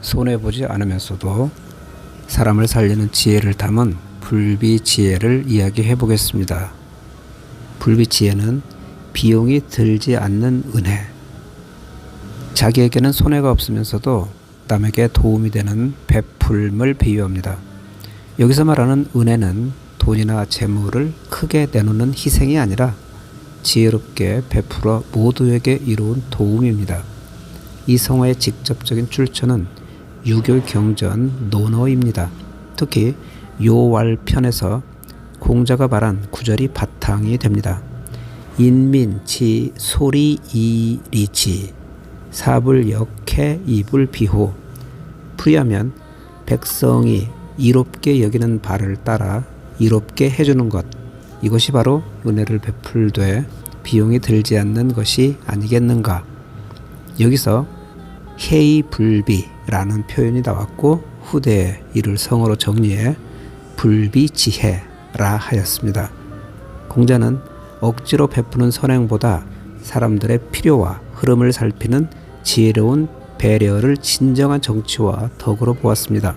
손해보지 않으면서도 사람을 살리는 지혜를 담은 불비 지혜를 이야기해 보겠습니다. 불비 지혜는 비용이 들지 않는 은혜. 자기에게는 손해가 없으면서도 남에게 도움이 되는 베풀음을 비유합니다. 여기서 말하는 은혜는 돈이나 재물을 크게 내놓는 희생이 아니라 지혜롭게 베풀어 모두에게 이루은 도움입니다. 이 성화의 직접적인 출처는 유교 경전 논어입니다. 특히 요왈편에서 공자가 말한 구절이 바탕이 됩니다. 인민치 소리 이리치 사불 역해 이불 비호 풀이하면 백성이 이롭게 여기는 바를 따라 이롭게 해주는 것 이것이 바로 은혜를 베풀되 비용이 들지 않는 것이 아니겠는가 여기서 해이불비라는 표현이 나왔고 후대에 이를 성어로 정리해 불비지혜라 하였습니다. 공자는 억지로 베푸는 선행보다 사람들의 필요와 흐름을 살피는 지혜로운 배려를 진정한 정치와 덕으로 보았습니다.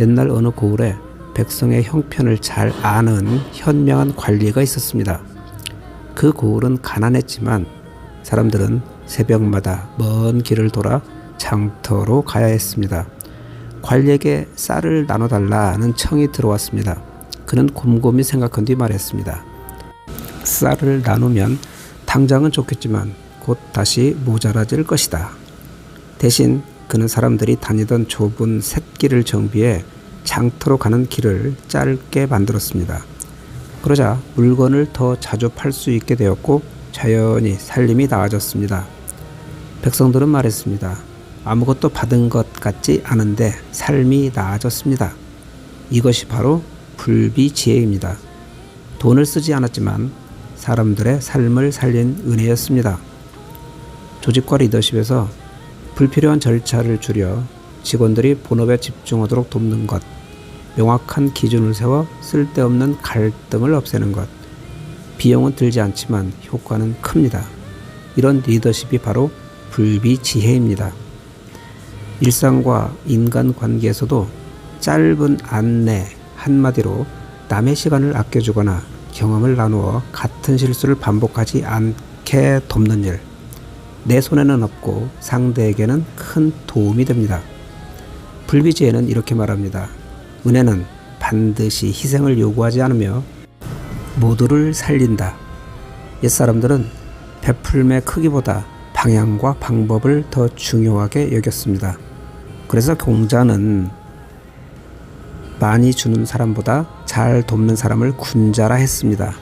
옛날 어느 고을에 백성의 형편을 잘 아는 현명한 관리가 있었습니다. 그 고을은 가난했지만 사람들은 새벽마다 먼 길을 돌아 장터로 가야 했습니다. 관리에게 쌀을 나눠달라는 청이 들어왔습니다. 그는 곰곰이 생각한 뒤 말했습니다. 쌀을 나누면 당장은 좋겠지만 곧 다시 모자라질 것이다. 대신 그는 사람들이 다니던 좁은 샛길을 정비해 장터로 가는 길을 짧게 만들었습니다. 그러자 물건을 더 자주 팔 수 있게 되었고 자연히 살림이 나아졌습니다. 백성들은 말했습니다. 아무것도 받은 것 같지 않은데 삶이 나아졌습니다. 이것이 바로 불비지혜입니다. 돈을 쓰지 않았지만 사람들의 삶을 살린 은혜였습니다. 조직과 리더십에서 불필요한 절차를 줄여 직원들이 본업에 집중하도록 돕는 것, 명확한 기준을 세워 쓸데없는 갈등을 없애는 것, 비용은 들지 않지만 효과는 큽니다. 이런 리더십이 바로 불비지혜입니다. 일상과 인간 관계에서도 짧은 안내 한마디로 남의 시간을 아껴주거나 경험을 나누어 같은 실수를 반복하지 않게 돕는 일. 내 손에는 없고 상대에게는 큰 도움이 됩니다. 불비지혜는 이렇게 말합니다. 은혜는 반드시 희생을 요구하지 않으며 모두를 살린다. 옛사람들은 베풀매 크기보다 방향과 방법을 더 중요하게 여겼습니다. 그래서 공자는 많이 주는 사람보다 잘 돕는 사람을 군자라 했습니다.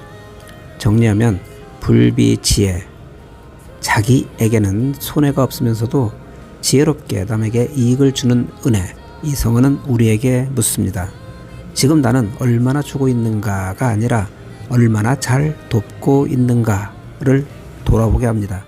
정리하면 불비지혜. 자기에게는 손해가 없으면서도 지혜롭게 남에게 이익을 주는 은혜. 이 성어는 우리에게 묻습니다. 지금 나는 얼마나 주고 있는가가 아니라 얼마나 잘 돕고 있는가를 돌아보게 합니다.